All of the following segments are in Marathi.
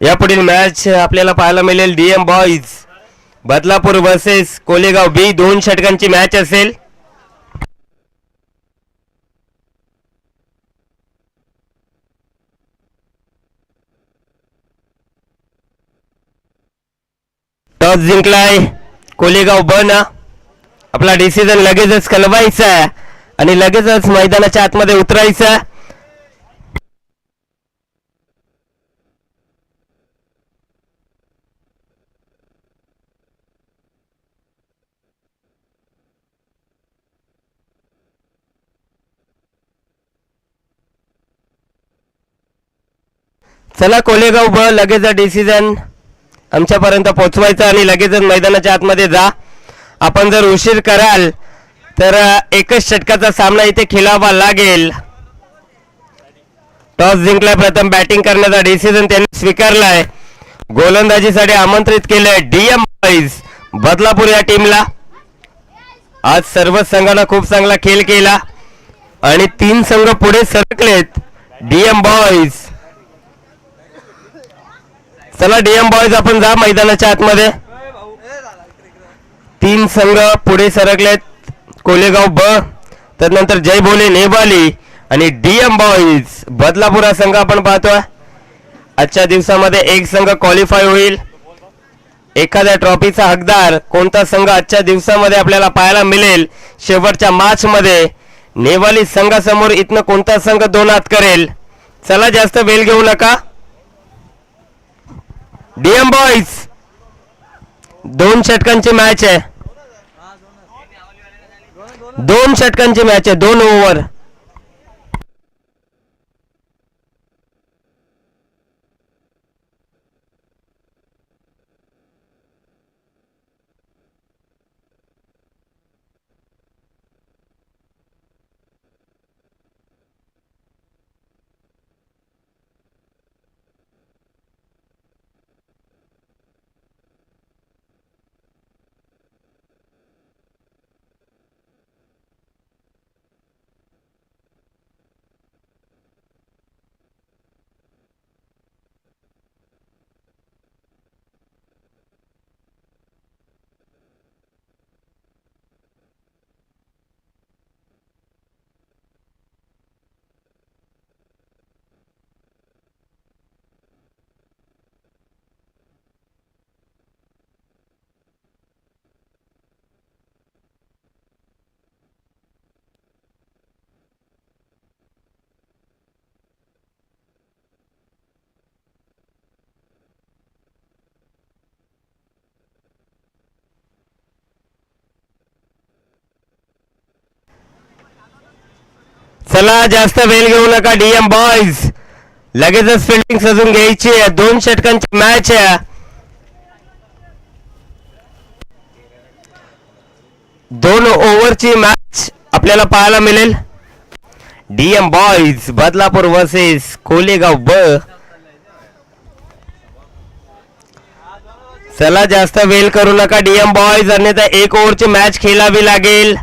यापुढील मॅच आपल्याला पाहायला मिळेल DM boys Badlapur versus Kolegaon B दोन षटकांची मॅच असेल. टॉस जिंकलाय कोलेगाव ब ना. आपला डिसिजन लगेचच कलवायचा आणि लगेचच मैदानाच्या आतमध्ये उतरायचा चला कोलेगाव ब लगेच डिसिजन आमच्यापर्यंत पोचवायचा आणि लगेचच मैदानाच्या आतमध्ये जा. आपण जर उशीर कराल तर एकच षटकाचा सामना इथे खेळावा लागेल. टॉस जिंकलाय प्रथम बॅटिंग करण्याचा डिसिजन त्यांनी स्वीकारलाय. गोलंदाजीसाठी आमंत्रित केलंय डीएम बॉईज बदलापूर या टीमला आज सर्वच संघानं खूप चांगला खेळ केला. आणि तीन संघ पुढे सरकलेत. डीएम बॉईज चला डीएम बॉईज आपण जा मैदानाच्या आतमध्ये. तीन संघ पुढे सरकलेत. कोलेगाव ब त्यानंतर जय भोले नेबाली आणि डीएम बॉईज बदलापुरा संघ आपण पाहतोय. आजच्या दिवसामध्ये एक संघ क्वालिफाय होईल. एखाद्या ट्रॉफीचा हकदार कोणता संघ आजच्या दिवसामध्ये आपल्याला पाहायला मिळेल? शेवटच्या मॅच मध्ये नेवाली संघासमोर इथनं कोणता संघ दोन हात करेल? चला जास्त वेळ घेऊ नका. डीएम बॉईज दोन षटकांची मॅच आहे. दोन षटकांची मॅच आहे दोन ओव्हर चला जास्त वेळ घेऊ नका डीएम बॉईज लगेचच फिल्डिंग सजून घ्यायची आहे. दोन षटकांची मॅच आहे. दोन ओव्हरची मॅच आपल्याला पाहायला मिळेल. DM boys Badlapur versus Kolegaon ब. चला जास्त वेल करू नका डीएम बॉईज अन्यथा एक ओव्हरची मॅच खेळावी लागेल.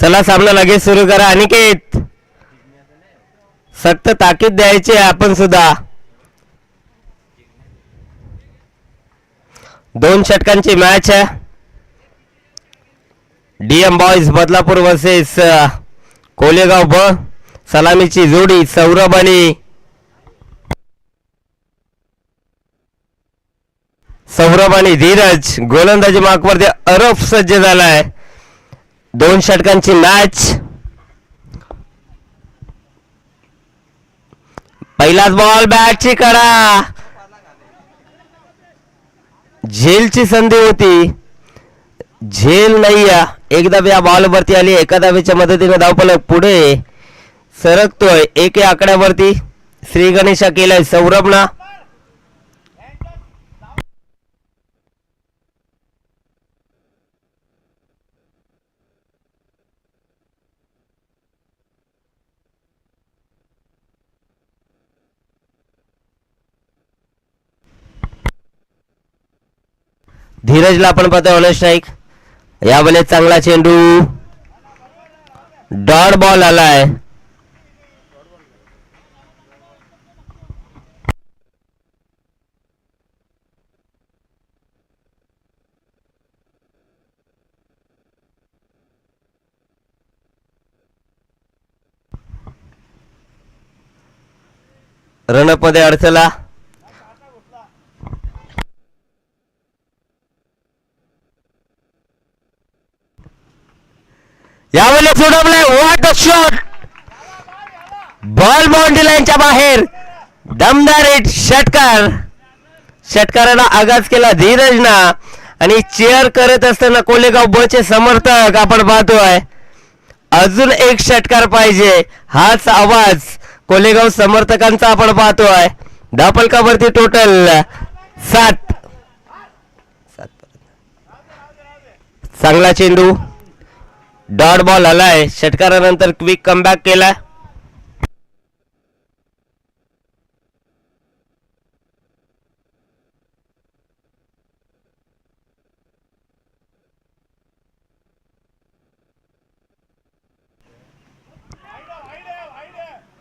चला सामना लगेच सुरू करा अनिकेत. सक्त ताकीद द्यायची आहे आपण सुद्धा. दोन षटकांची मॅच आहे. DM boys Badlapur versus Kolegaon ब सलामीची जोडी सौरभ आणि सौरभ आणि धीरज. गोलंदाजी मार्कवरती अरब सज्ज झालाय. दोन षटकांची मॅच. पहिलाच बॉल बॅटची कडा. झेलची संधी होती. झेल नाही या एक धाव या बॉलवरती आली. एका धावेच्या मदतीने धावपलक पुढे सरकतोय. एक आकड्यावरती श्री गणेशा केलाय सौरभना. धीरजला आपण पाहतोय ऑन स्ट्राईक या वेळेस चांगला चेंडू. डॉट बॉल आलाय. रणपदे अडचला यावेळी सोडवलाय what a shot ball boundary लाईनच्या बाहेर. दमदार हिट षटकार. षटकाराला आगाज केला धीरजना. आणि चेअर करत असताना कोलेगाव बचे समर्थक आपण पाहतोय. अजून एक षटकार पाहिजे. हाच आवाज कोलेगाव समर्थकांचा आपण पाहतोय. धापलकावरती टोटल सात. सात. चांगला चेंडू. डॉट बॉल आलाय. षटकारानंतर क्विक कमबॅक केला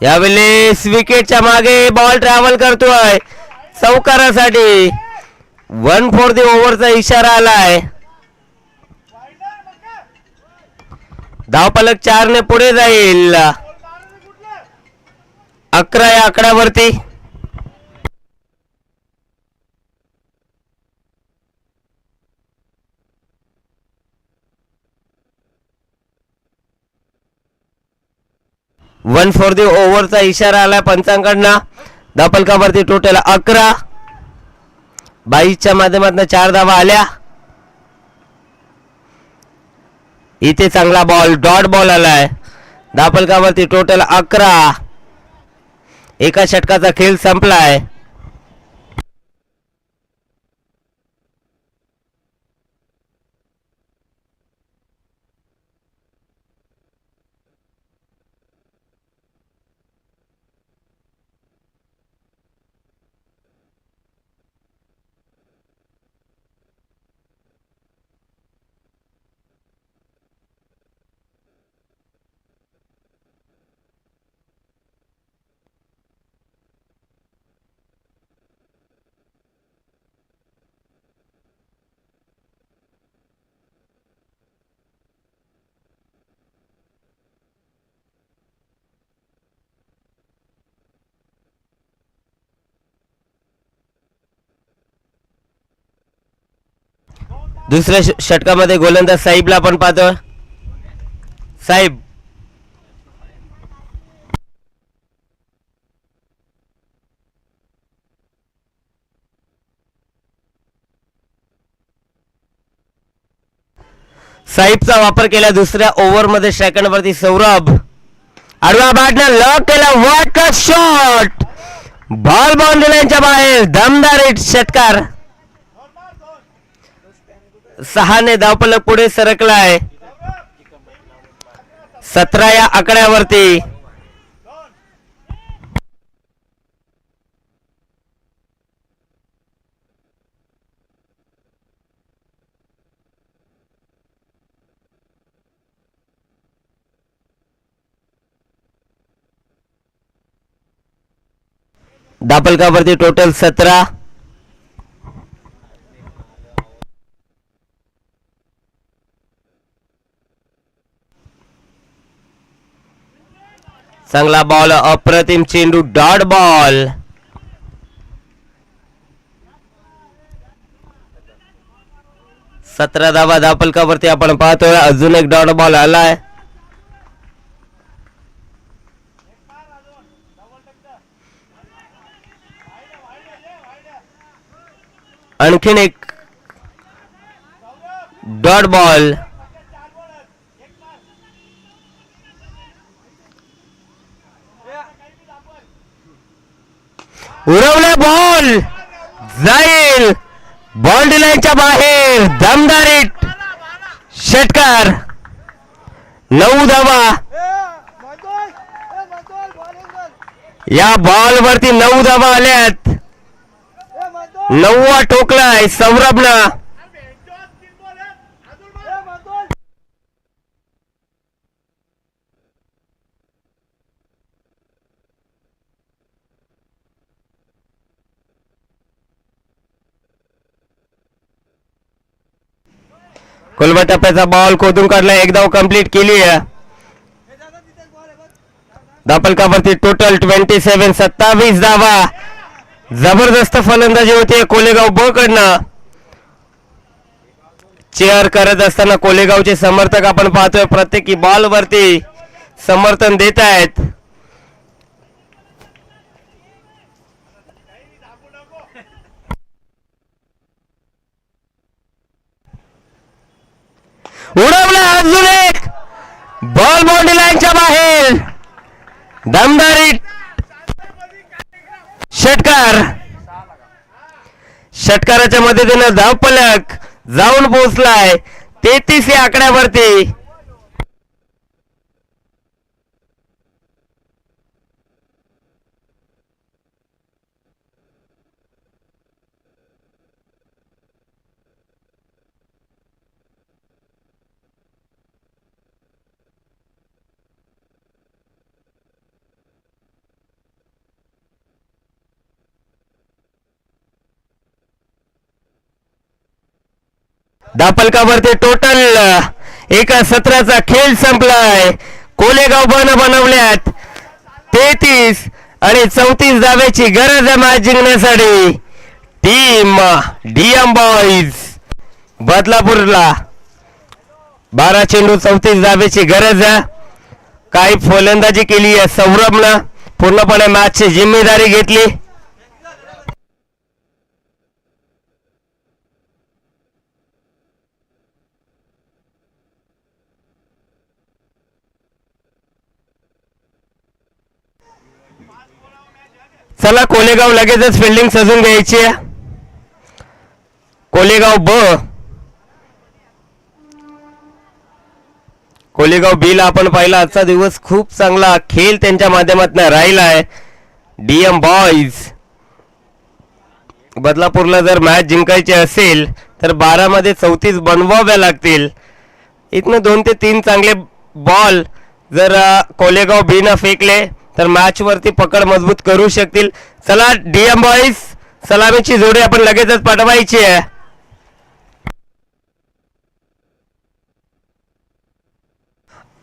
यावेळेस विकेटच्या मागे बॉल ट्रॅव्हल करतोय. चौकारासाठी. वन फोर दी ओव्हरचा इशारा आलाय. धावपलक चारने पुढे जाईल. अकरा या आकड्यावरती. वन फोर दी ओव्हरचा इशारा आला पंचांकडनं धापलकावरती टोटल अकरा. बाईसच्या माध्यमातून चार धावा आल्या. इथे चांगला बॉल डॉट बॉल आलाय. दापलकावरती टोटल अकरा. एका षटकाचा खेळ संपलाय. दुसऱ्या षटकामध्ये गोलंदाज साहेबला आपण पाहतो साहेब. साहेबचा वापर केला दुसऱ्या ओव्हरमध्ये सेकंड वरती सौरभ. आडवा बॅटनं लॉक केला what a shot ball boundary लाईनच्या बाहेर दमदार षटकार. सहाने धावपलक पुढे सरकलाय. सतरा या आकड्यावरती. दापलकावरती टोटल सतरा. चांगला बॉल अप्रतिम चेंडू डॉट बॉल सतरा धावा धापलकावरती आपण पाहतोय. अजून एक डॉट बॉल आलाय. आणखीन एक डॉट बॉल उरवला बॉल जाईल. बॉल लाईनच्या बाहेर. दमदारीत. षटकार. नऊ धावा. या बॉल वरती नऊ धावा आल्यात. नववा ठोकलाय सौरभनं. कोलबा टप्प्याचा बॉल खोदून काढला एक धाव कंप्लीट केली आहे. दापलकावरती टोटल ट्वेंटी सेव्हन सत्तावीस धावा. जबरदस्त फलंदाजी होती कोलेगाव ब कडनं चेअर करत असताना कोलेगावचे समर्थक आपण पाहतोय प्रत्येकी बॉल वरती समर्थन देत आहेत. उडवला अजून एक. बॉल बाउंड्री लाईनच्या बाहेर. दमदारी. षटकार. षटकाराच्या मदतीनं धावपलक जाऊन पोहोचलाय. तेहतीस या आकड्यावरती. दापलकावरती टोटल एका सत्राचा खेळ संपलाय. कोलेगाव बन बनवल्यात. तेहतीस आणि चौतीस धाव्याची गरज आहे मॅच जिंकण्यासाठी. टीम डीएम बॉईज बदलापूरला. बारा चेंडू चौतीस धाव्याची गरज आहे. काही फलंदाजी केली आहे सौरभनं. पूर्णपणे मॅचची जिम्मेदारी घेतली. चला कोलेगाव लगेचच फिल्डिंग सजून घ्यायची आहे. कोलेगाव ब. कोलेगाव बी ला आपण पाहिला आजचा दिवस खूप चांगला खेळ त्यांच्या माध्यमातून राहिला आहे डीएम बॉईज बदलापूरला जर मॅच जिंकायची असेल तर बारामध्ये चौतीस बनवाव्या लागतील. इथनं दोन ते तीन चांगले बॉल जर कोलेगाव बीनं फेकले तर मॅच वरती पकड मजबूत करू शकतील. चला डीएम बॉईज सलामीची जोडी आपण लगेचच पाठवायची आहे.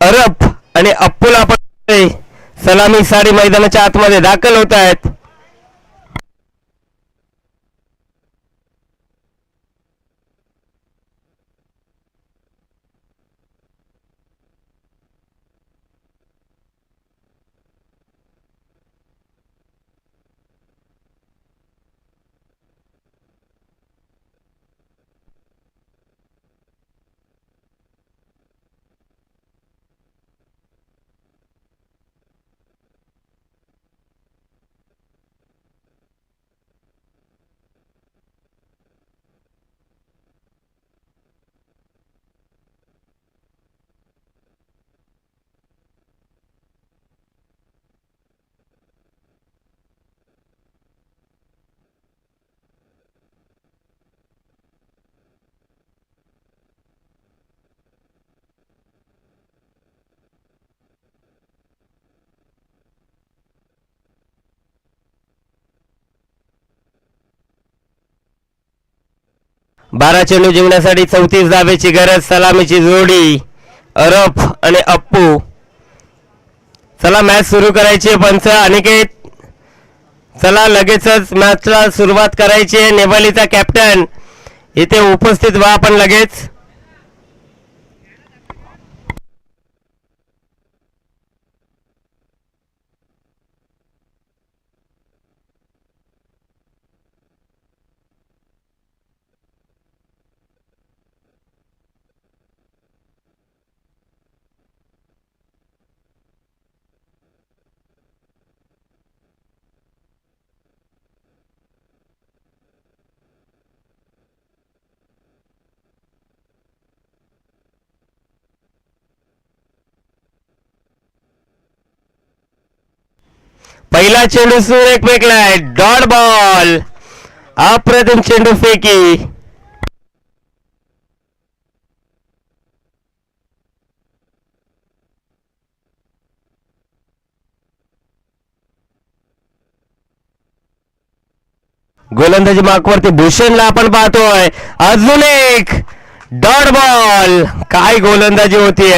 अरब आणि अप्पुल आपण सलामी साडी मैदानाच्या आतमध्ये दाखल होत आहेत. बारा चेंडू जिंकण्यासाठी चौतीस धाबेची गरज सलामीची जोडी अरफ आणि अप्पू. चला मॅच सुरू करायची आहे पंच अनिकेत. चला लगेचच मॅचला सुरुवात करायची आहे. नेवालीचा कॅप्टन इथे उपस्थित व्हा आपण लगेच. पहिला चेंडू सुरेख फेकलाय. डॉट बॉल अप्रतिम चेंडू फेकी. गोलंदाजी मार्कवरती भूषणला आपण पाहतोय. अजून एक. डॉट बॉल काय गोलंदाजी होती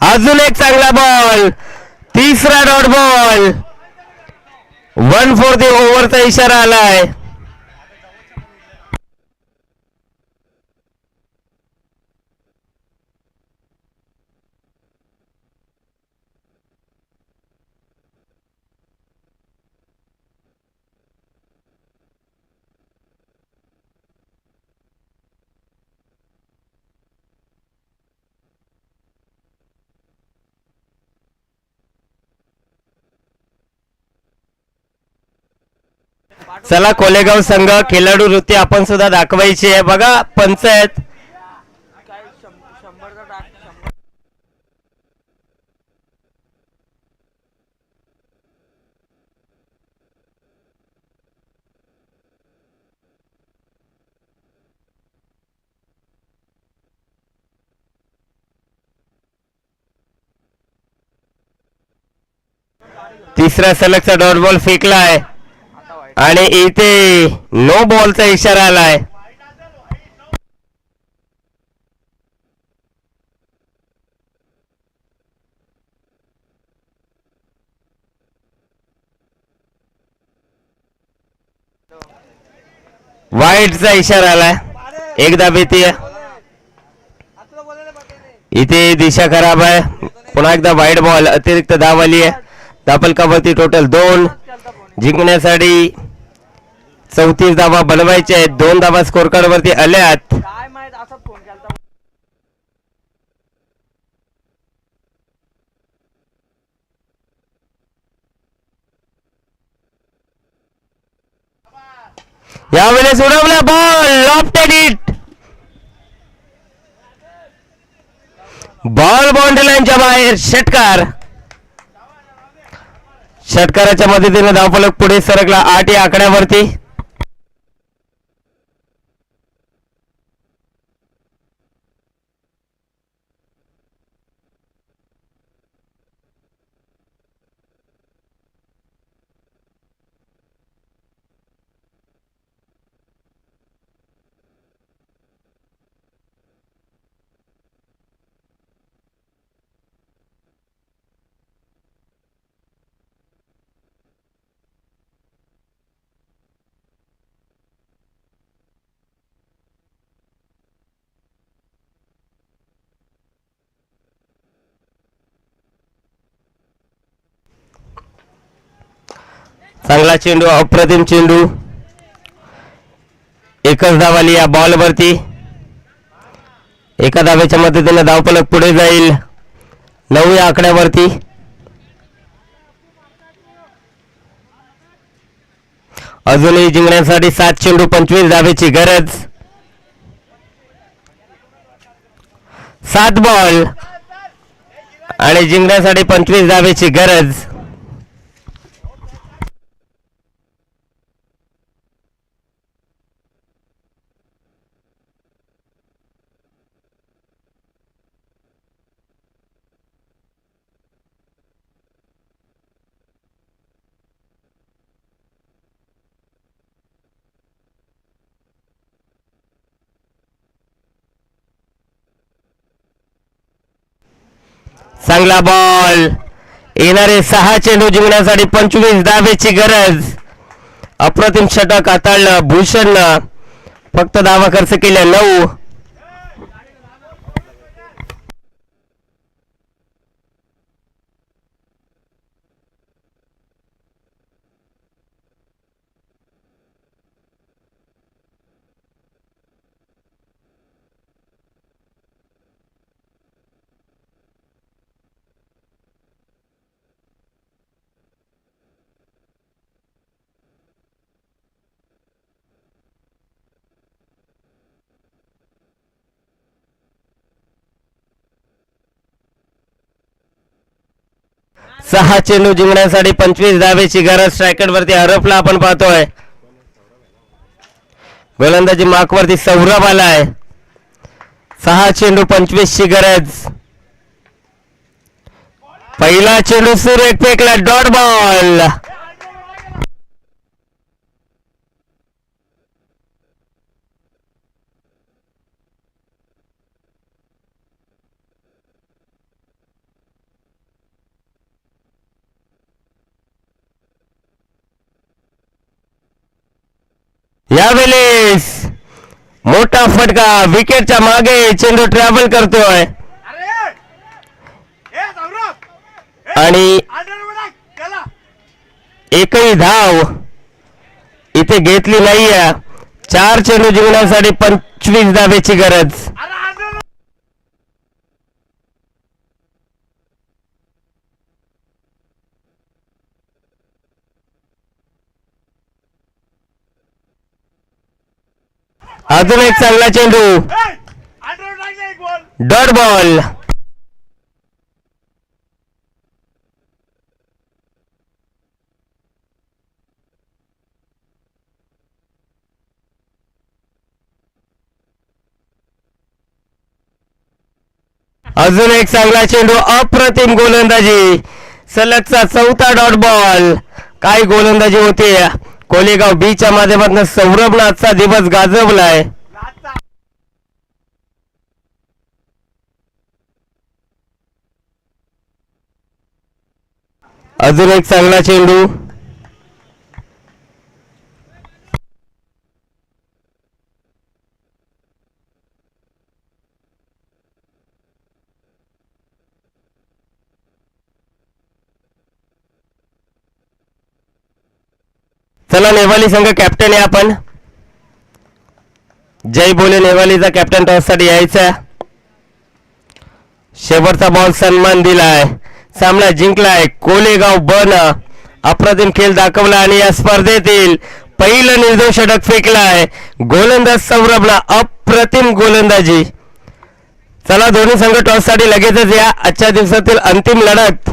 अजून एक चांगला बॉल तिसरा डॉट बॉल वन फोर दी ओव्हरचा इशारा आलाय. चला कोलेगाव संघ खेळाडू वृत्ती आपण सुद्धा दाखवायची आहे. बघा पंच आहेत. तिसरा सलगचा डॉट बॉल फेकलाय. आहे आणि इथे नो बॉलचा इशारा आलाय. वाईटचा इशारा आलाय. एकदा भीती इथे दिशा खराब आहे. पुन्हा एकदा वाईट बॉल अतिरिक्त धाव आली आहे धापलकावरती टोटल दोन. जिंकण्यासाठी चौतीस धावा बनवायच्या आहेत. दोन धावा स्कोर कार्ड वरती आल्यात यावेळेस उडवला ball lofted it ball boundary लाईनच्या बाहेर षटकार. षटकाराच्या मदतीने धावफलक पुढे सरकला. आठ या आकड्यावरती. चांगला चेंडू अप्रतिम चेंडू. एकच धाव आली या बॉलवरती. एका धाव्याच्या मदतीने धावपलक पुढे जाईल. नऊ या आकड्यावरती. अजूनही जिंकण्यासाठी सात चेंडू पंचवीस धावेची गरज. सात बॉल. आणि जिंकण्यासाठी पंचवीस धावेची गरज. चांगला बॉल येणारे सहा चेंडू जिंकण्यासाठी पंचवीस धावेची गरज. अप्रतिम षटक हाताळलं भूषणनं. फक्त धावा खर्च केल्या नऊ. सहा चेंडू जिंकण्यासाठी पंचवीस धावेची गरज. स्ट्रायकर वरती हरपला आपण पाहतोय. गोलंदाजी मार्क वरती सौरभ आलाय. सहा चेंडू पंचवीस ची गरज. पहिला चेंडू सुरेख फेकला डॉट बॉल. यावेळेस मोठा फटका विकेटच्या मागे चेंडू ट्रॅव्हल करतोय. आणि एकही धाव इथे घेतली नाहीये. चार चेंडू जिंकण्यासाठी पंचवीस धावेची गरज. अजून एक चांगला चेंडू. Dot ball. अजून एक चांगला चेंडू अप्रतिम गोलंदाजी. सलगचा चौथा डॉट बॉल. काय गोलंदाजी होते. कोलेगाव बी च्या माध्यमातून सौरभनं आजचा दिवस गाजवलाय. अजून एक चांगला चेंडू. चला नेवाली संघ कॅप्टन आहे आपण. जय बोले नेवालीचा कॅप्टन टॉससाठी यायचा. शेवटचा बॉल सन्मान दिलाय. सामना जिंकलाय. कोलेगाव बन अप्रतिम खेळ दाखवला आणि या स्पर्धेतील पहिलं निर्दोष षटक फेकलाय. गोलंदाज सौरभला अप्रतिम गोलंदाजी. चला दोन्ही संघ टॉससाठी लगेचच या. आजच्या दिवसातील अंतिम लढत.